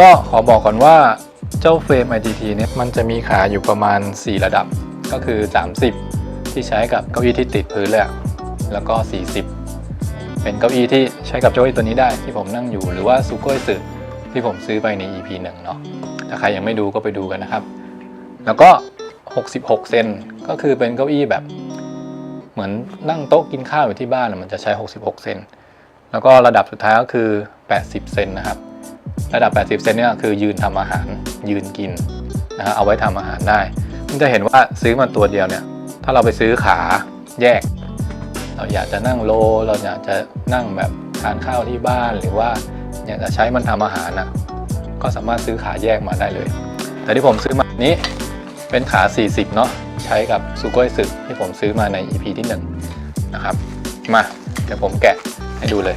ก็ขอบอกก่อนว่าเจ้าเฟรม ITT เนี่ยมันจะมีขาอยู่ประมาณ 4 ระดับ ก็คือ 30 ที่ใช้กับเก้าอี้ที่ติดพื้นเลยอะแล้วก็ 40 เป็นเก้าอี้ที่ใช้กับเก้าอี้ตัวนี้ได้ที่ผมนั่งอยู่หรือว่าซูโก้สึที่ผมซื้อไปใน EP 1 เนาะถ้าใครยังไม่ดูก็ไปดูกันนะครับ แล้วก็ 66 เซนก็คือเป็นเก้าอี้แบบ เหมือนนั่งโต๊ะกินข้าวอยู่ที่บ้านมันจะใช้ 66 เซนแล้วก็ระดับสุดท้ายก็คือ 80 เซนนะครับ ระดับ 80 เซนเนี่ยคือยืนทำอาหารยืนกินนะฮะเอาไว้ทำอาหารได้คุณจะเห็นว่าซื้อมาตัวเดียวเนี่ย ถ้าเราไปซื้อขาแยก เราอยากจะนั่งโล เราอยากจะนั่งแบบทานข้าวที่บ้านหรือว่าอยากจะใช้มันทำอาหารนะก็สามารถซื้อขาแยกมาได้เลย แต่ที่ผมซื้อมานี้เป็นขา 40 เนาะใช้กับซูโก้สึที่ผมซื้อมาใน EP ที่1นะครับมาเดี๋ยวผมแกะให้ดูเลย